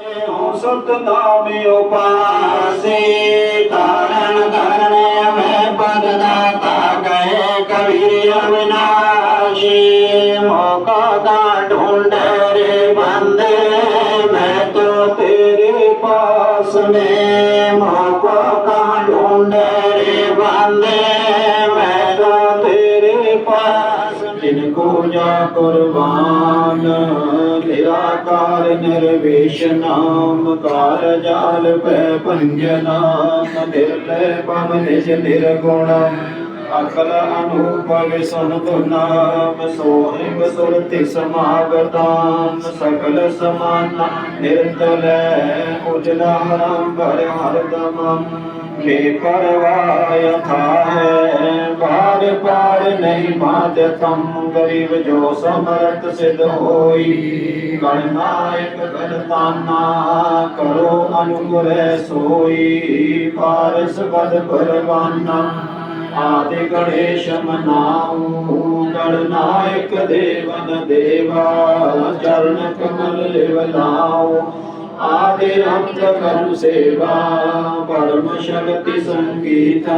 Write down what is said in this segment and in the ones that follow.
ਹਉ ਸਤਨਾਮ ਉਪਾਸੇ ਤਾਰਨ ਤਾਰਨ ਮੈਂ ਪਦ ਦਾਤਾ ਗਏ ਕਬੀਰ ਅਵਿਨਾਸ਼ੀ ਮੌਕਾ ਦਾ ਢੂੰਡੇ ਰੇ ਬੰਦੇ ਮੈਂ ਤੋ ਤੇਰੇ ਪਾਸ ਨੇ ਮੌਕਾ ਦਾ ਢੂੰਡੇ ਰੇ ਬੰਦੇ ਪੂਜਾ ਕੋ ਜਾ ਕੁਰਬਾਨ ਨਿਰਾਕਾਰ ਨਿਰਵੇਸ਼ ਨਾਮ ਕਾਰ ਜਾਲ ਪੈ ਭੰਜਨਾ। ਨਿਰਲੈ ਪਵ ਨਿਜ ਨਿਰਗੁਣ। ਅਕਲ ਅਨੂਪ ਵਿਸਨ ਨਾਮ ਸੋਹਿਬ ਸੁਰਤਿ ਸਮਾਗਤਾਨ ਸਕਲ ਸਮਾਨ ਨਿਰਤਲੈ ਉਜਲਾ ਹਰੰਬਰ ਹਰਦਮ ਬੇ ਪਰਵਾਹ ਯਥਾ ਹੈ ਬਾਰ ਪਾਰ ਨਹੀਂ ਮਾਤ ਤਮ ਗਰੀਬ ਜੋ ਸਮਰਤ ਸਿਧ ਹੋਈ। ਗਣਨਾਇਕ ਗਣਤਾਨਾ ਕਰੋ ਅਨੁਗ੍ਰਹਿ ਸੋਈ, ਪਾਰਸ ਬਦ ਪਰਵਾਨਾ ਆਦਿ ਗਣੇਸ਼ ਮਨਾਉ ਗਣਨਾਇਕ ਦੇਵਨ ਦੇਵਾ, ਚਰਨ ਕਮਲ ਲਿਵ ਆਦਿ ਅੰਤ ਕਰੁ ਸੇਵਾ, ਪਰਮ ਸ਼ਕਤੀ ਸੰਗੀਤਾ।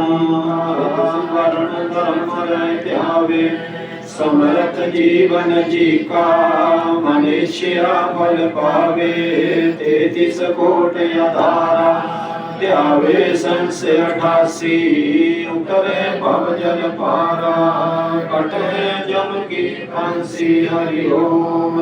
ਵਰਣ ਧਰਮ ਰਹਿ ਧਿਆਵੇ ਸਮਰਥ ਜੀਵਨ ਜੀ ਕਾ ਮਨਿਸ਼ਿਆ ਫਲ ਪਾਵੇ ਤੇਤਿਸ ਕੋਟ ਅਧਾਰਾ ਧਿਆਵੇ ਸੰਸ 88 ਉਤਰੇ ਭਵ ਜਲ ਪਾਰਾ ਕਟੇ ਜਮ ਕੀ ਹੰਸੀ ਹਰਿ ਓਮ